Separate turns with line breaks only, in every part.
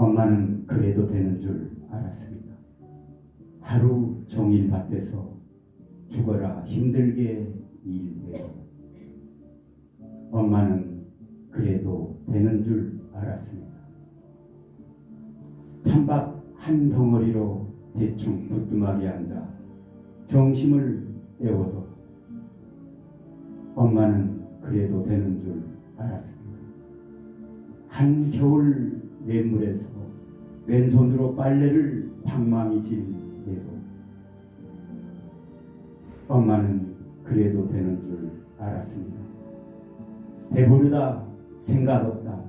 엄마는 그래도 되는 줄 알았습니다. 하루 종일 밭에서 죽어라 힘들게 일해요. 엄마는 그래도 되는 줄 알았습니다. 찬밥 한 덩어리로 대충 부뚜막에 앉아 정심을 때워도 엄마는 그래도 되는 줄 알았습니다. 한겨울 냇물에서 왼손으로 빨래를 방망이 질해도 엄마는 그래도 되는 줄 알았습니다. 배부르다 생각 없다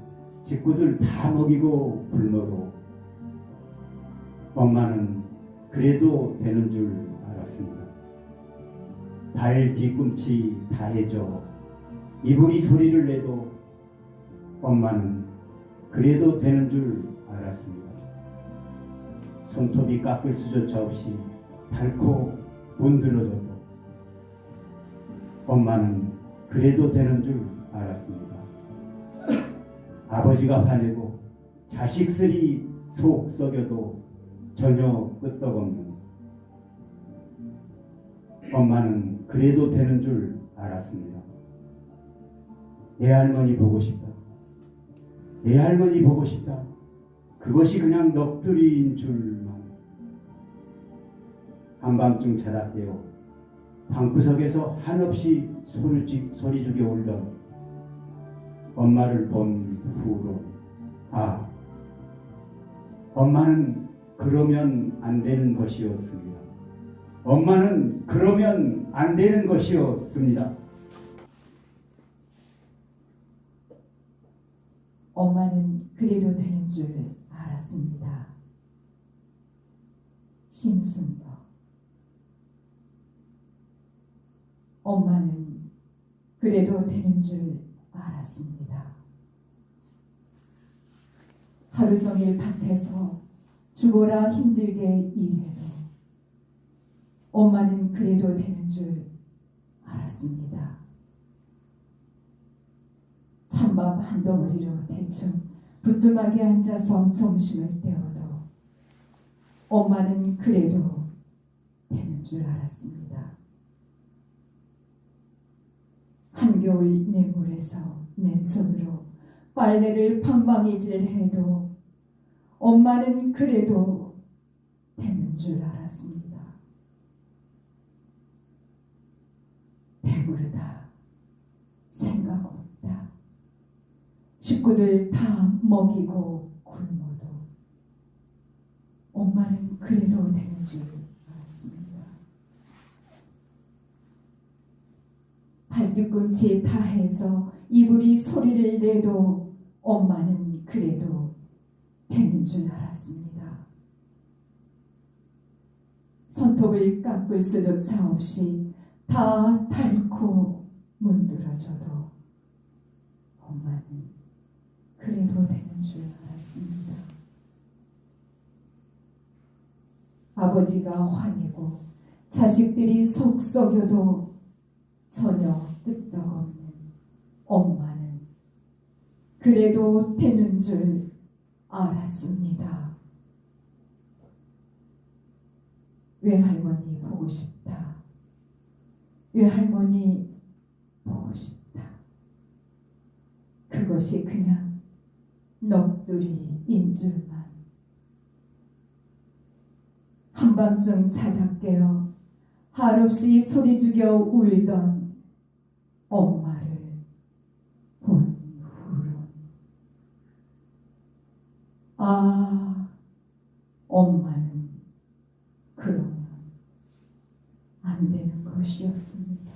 식구들 다 먹이고 굶어도 엄마는 그래도 되는 줄 알았습니다. 발 뒤꿈치 다 해져 이불이 소리를 내도 엄마는 그래도 되는 줄 알았습니다. 손톱이 깎을 수조차 없이 닳고 문드러져도 엄마는 그래도 되는 줄 알았습니다. 아버지가 화내고 자식들이 속 썩여도 전혀 끄떡없는 엄마는 그래도 되는 줄 알았습니다. 내 할머니 보고 싶다. 내 할머니 보고 싶다. 그것이 그냥 넋두리인 줄만. 한밤중 깨어 방구석에서 한없이 소리, 소리 죽여 울던 엄마를 본 후로 아 엄마는 그러면 안 되는 것이었습니다. 엄마는 그러면 안 되는 것이었습니다.
엄마는 그래도 되는 줄 알았습니다. 심순덕 엄마는 그래도 되는 줄 알았습니다. 하루 종일 밭에서 죽어라 힘들게 일해도 엄마는 그래도 되는 줄 알았습니다. 찬밥 한 덩어리로 대충 부뚜막에 앉아서 점심을 때워도 엄마는 그래도 되는 줄 알았습니다. 한겨울 내물에서 맨손으로 빨래를 방망이질 해도 엄마는 그래도 되는 줄 알았습니다. 배부르다. 생각 없다. 식구들 다 먹이고 굶어도 엄마는 그래도 되는 줄 알았습니다. 발뒤꿈치 다 해져 이불이 소리를 내도 엄마는 그래도 되는 줄 알았습니다. 손톱을 깎을 수조차 없이 다 닳고 문드러져도 엄마는 그래도 되는 줄 알았습니다. 아버지가 화내고 자식들이 속 썩여도 전혀 끄떡없는 엄마는 그래도 되는 줄 알았습니다. 외할머니 보고 싶다. 외할머니 보고 싶다. 그것이 그냥 넋두리인 줄만. 한밤중 자다 깨어 한없이 소리 죽여 울던 엄마를 본 후론 아 엄마는 그러면 안 되는 것이었습니다.